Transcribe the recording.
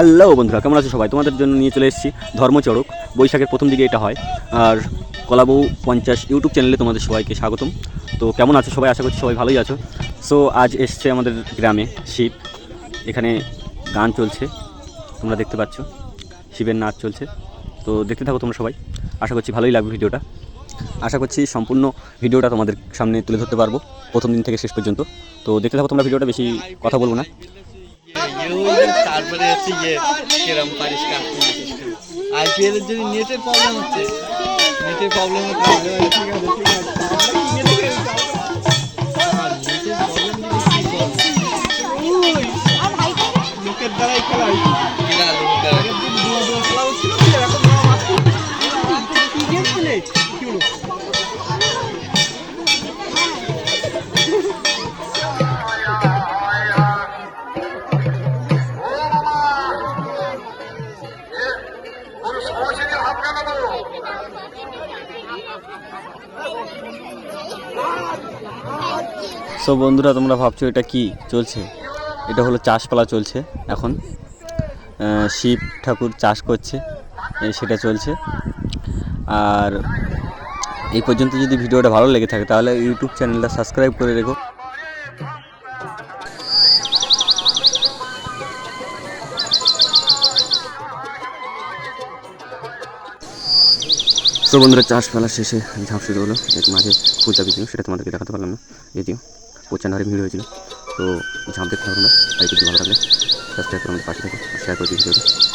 Hello বন্ধুরা, কেমন আছো সবাই? তোমাদের জন্য নিয়ে চলে এসেছি ধর্মচড়ক। বৈশাখের প্রথম দিকে এটা হয়। আর কলাবউ পঞ্চাশ ইউটিউব চ্যানেলে তোমাদের সবাইকে স্বাগতম। তো কেমন আছো সবাই? আশা করছি সবাই ভালোই আছো। সো আজ এসছে আমাদের গ্রামে শিব। এখানে গান চলছে। তোমরা দেখতে পাচ্ছ, শিবের নাচ চলছে। তো দেখতে থাকো তোমরা সবাই। আশা করছি ভালোই লাগবে ভিডিওটা। আশা করছি সম্পূর্ণ ভিডিওটা তোমাদের সামনে তুলে ধরতে পারব প্রথম দিন থেকে শেষ পর্যন্ত। তো দেখতে থাকো তোমরা ভিডিওটা, বেশি কথা বলব না। তারপরে হচ্ছে ইয়ে কিরম পারিস কাটতে আইপিএল এর জন্য নেটের প্রবলেম হচ্ছে, নেটের প্রবলেম হচ্ছে, ঠিক সো বন্ধুরা, তোমরা ভাবছ এটা কি? চলছে। এটা হলো চাষপালা চলছে এখন। শিব ঠাকুর চাষ করছে সেটা চলছে। আর এই পর্যন্ত যদি ভিডিওটা ভালো লেগে থাকে, তাহলে ইউটিউব চ্যানেলটা সাবস্ক্রাইব করে রেখো। তো বন্ধুরা, চাষ ফেলা শেষে ঝাঁপ শুরু হলো এক মাঝে ফুল চাপি ছিল সেটা তোমাদেরকে দেখাতে পারলাম না। যদিও প্রচণ্ড হারে ভিড় হয়েছিল। তো ঝাঁপ দেখতে পারলাম না আর কিছু ভালো লাগলে সাবস্ক্রাইব করে আমাদের পাশে থেকে শেয়ার করে দিই